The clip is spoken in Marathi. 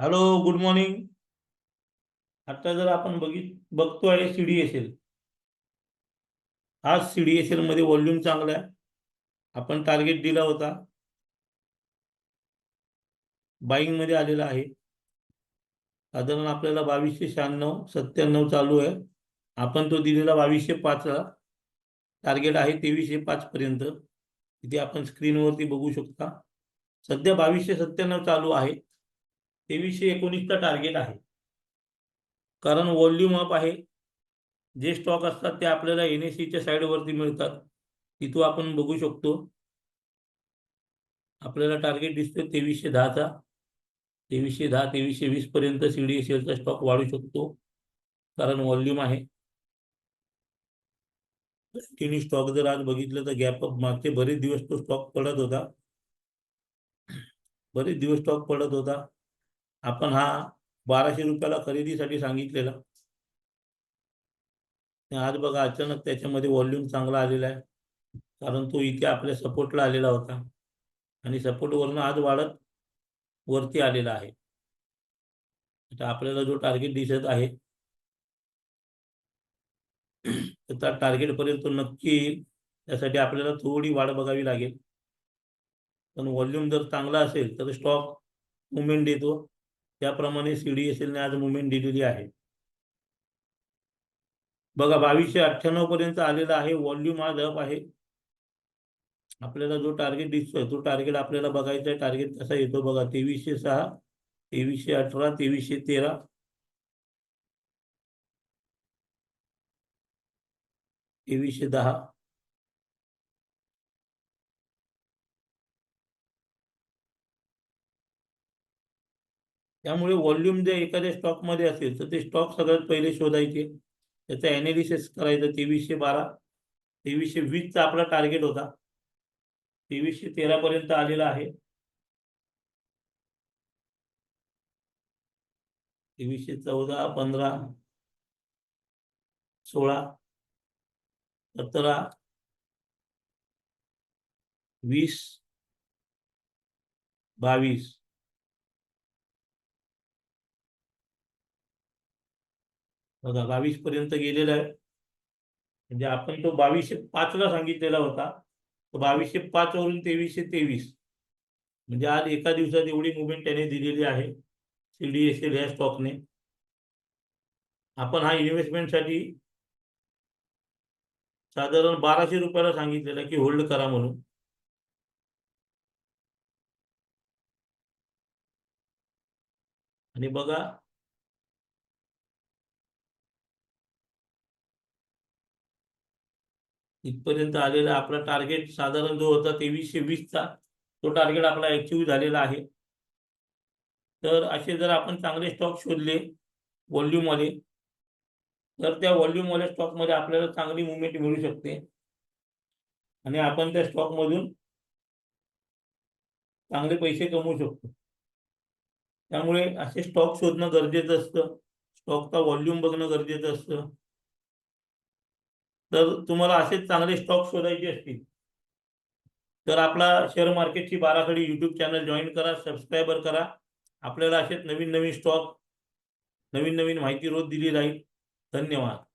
हॅलो गुड मॉर्निंग आता जर आपण बघित बघतोय सीडीएसएल आज सीडीएसएलमध्ये व्हॉल्यूम चांगला आहे. आपण टार्गेट दिला होता. बाईंगमध्ये आलेला आहे. साधारण आपल्याला बावीसशे शहाण्णव सत्त्याण्णव चालू आहे. आपण तो दिलेला बावीसशे पाचला टार्गेट आहे तेवीसशे पाच पर्यंत. इथे आपण स्क्रीनवरती बघू शकता. सध्या बावीसशे सत्त्याण्णव चालू आहे. तेवीसशे एकोणीसचा टार्गेट आहे. कारण व्हॉल्यूम अप आहे. जे स्टॉक असतात ते आपल्याला एन एस सीच्या साईडवरती मिळतात. तिथून आपण बघू शकतो. आपल्याला टार्गेट दिसतोय तेवीसशे दहाचा तेवीसशे दहा तेवीसशे वीस पर्यंत सीडीएसएलचा स्टॉक वाढू शकतो. कारण व्हॉल्यूम आहे. कंटिन्यू स्टॉक जर आज बघितलं तर गॅप अप मागचे बरेच दिवस तो स्टॉक पडत होता. बरेच दिवस स्टॉक पडत होता. आपण हा बाराशे रुपयाला खरेदीसाठी सांगितलेला. आज बघा अचानक त्याच्यामध्ये व्हॉल्यूम चांगला आलेला आहे. कारण तो इथे आपल्या सपोर्टला आलेला होता. आणि सपोर्टवरनं आज वाढत वरती आलेला आहे. आता आपल्याला जो टार्गेट दिसत आहे तर त्या टार्गेटपर्यंत नक्की येईल त्यासाठी आपल्याला थोडी वाढ बघावी लागेल. पण व्हॉल्यूम जर चांगला असेल तर स्टॉक मुवमेंट देतो. त्याप्रमाणे सीडीएसएल ने आज मुवमेंट दिलेली आहे. बघा बावीसशे अठ्ठ्याण्णव पर्यंत आलेला आहे व्हॉल्यूम आज अप आहे. आपल्याला जो टार्गेट दिसतोय तो टार्गेट आपल्याला बघायचा आहे. टार्गेट कसा येतो बघा तेवीसशे सहा तेवीसशे अठरा तेवीसशे तेरा. तेवीसशे दहा. त्यामुळे व्हॉल्यूम जर एखाद्या स्टॉकमध्ये असेल तर ते स्टॉक सगळ्यात पहिले शोधायचे. त्याचं अनालिसिस करायचं. तेवीसशे बारा तेवीसशे वीसचा आपला टार्गेट होता. तेवीसशे तेरा पर्यंत आलेला आहे. तेवीसशे चौदा पंधरा सोळा सतरा वीस बावीस. बघा बावीस पर्यंत गेलेला आहे. म्हणजे आपण तो बावीसशे पाचला सांगितलेला होता. तो बावीसशे पाच वरून तेवीसशे तेवीस. म्हणजे आज एका दिवसात एवढी मुवमेंट त्याने दिलेली आहे. सीडीएसएल ह्या स्टॉकने आपण हा इन्व्हेस्टमेंटसाठी साधारण बाराशे रुपयाला सांगितलेलं की होल्ड करा म्हणून. आणि बघा इथपर्यंत आलेला आपला टार्गेट साधारण जो होता तेवीसशे वीसचा तो टार्गेट आपला अचीव झालेला आहे. तर असे जर आपण चांगले स्टॉक शोधले व्हॉल्यूमवाले तर त्या व्हॉल्यूमवाल्या स्टॉकमध्ये आपल्याला चांगली मुवमेंट मिळू शकते. आणि आपण त्या स्टॉकमधून चांगले पैसे कमवू शकतो. त्यामुळे असे स्टॉक शोधणं गरजेचं असतं. स्टॉकचा व्हॉल्यूम बघणं गरजेचं असतं. तर तुम्हाला असेच चांगले स्टॉक शोधायचे असतील. तर आपला शेअर मार्केटची बाराखडी यूट्यूब चॅनल जॉईन करा सबस्क्रायबर करा. आपल्याला असेच नवीन नवीन स्टॉक नवीन नवीन माहिती रोज दिली जाईल. धन्यवाद.